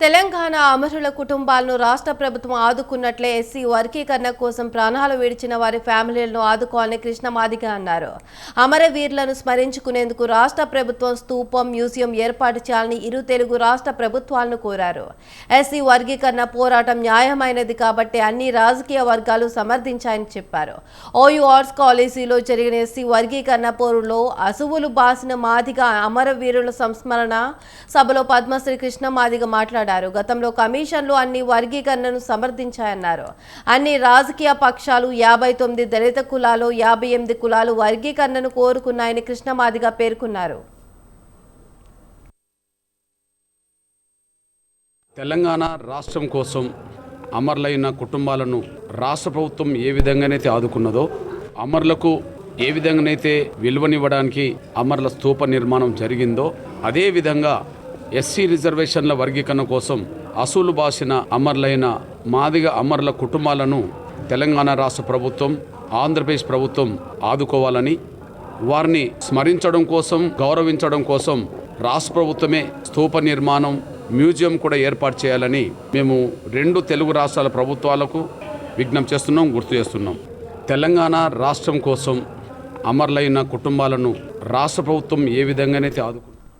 తెలంగాణ అమరుల కుటుంబాలను రాష్ట్ర ప్రభుత్వం ఆదుకున్నట్లే ఎస్సీ వర్గీకరణ కోసం ప్రాణాలు విడిచిన వారి ఫ్యామిలీలను ఆదుకోవాలని కృష్ణమాదిగ అన్నారు. అమరవీరులను స్మరించుకునేందుకు రాష్ట్ర ప్రభుత్వం స్తూపం మ్యూజియం ఏర్పాటు చేయాలని ఇరు తెలుగు రాష్ట్ర ప్రభుత్వాలను కోరారు. ఎస్సీ వర్గీకరణ పోరాటం న్యాయమైనది కాబట్టి అన్ని రాజకీయ వర్గాలు సమర్థించాయని చెప్పారు. ఓయూ ఆర్ట్స్ కాలేజీలో జరిగిన ఎస్సీ వర్గీకరణ పోరులో అసువులు బాసిన మాదిగ అమరవీరుల సంస్మరణ సభలో పద్మశ్రీ కృష్ణ మాదిగ మాట్లాడారు. గతంలో కమిషన్లు అన్ని వర్గీకరణను సమర్థించాయన్నారు. అన్ని రాజకీయ పక్షాలు యాభై తొమ్మిది దళిత కులాలు యాభై ఎనిమిది కులాలు వర్గీకరణను కోరుకున్నాయని కృష్ణమాదిగా పేర్కొన్నారు. తెలంగాణ రాష్ట్రం కోసం అమరులైన కుటుంబాలను రాష్ట్ర ప్రభుత్వం ఏ విధంగానైతే ఆదుకున్నదో అమరులకు ఏ విధంగానైతే విలువనివ్వడానికి అమరుల స్తూప నిర్మాణం జరిగిందో అదే విధంగా ఎస్సీ రిజర్వేషన్ల వర్గీకరణ కోసం అసూలు బాసిన అమరులైన మాదిగ అమరుల కుటుంబాలను తెలంగాణ రాష్ట్ర ప్రభుత్వం ఆంధ్రప్రదేశ్ ప్రభుత్వం ఆదుకోవాలని వారిని స్మరించడం కోసం గౌరవించడం కోసం రాష్ట్ర ప్రభుత్వమే స్థూప నిర్మాణం మ్యూజియం కూడా ఏర్పాటు చేయాలని మేము రెండు తెలుగు రాష్ట్రాల ప్రభుత్వాలకు విజ్ఞప్తి చేస్తున్నాం గుర్తు చేస్తున్నాం. తెలంగాణ రాష్ట్రం కోసం అమరులైన కుటుంబాలను రాష్ట్ర ప్రభుత్వం ఏ విధంగానైతే ఆదుకుంది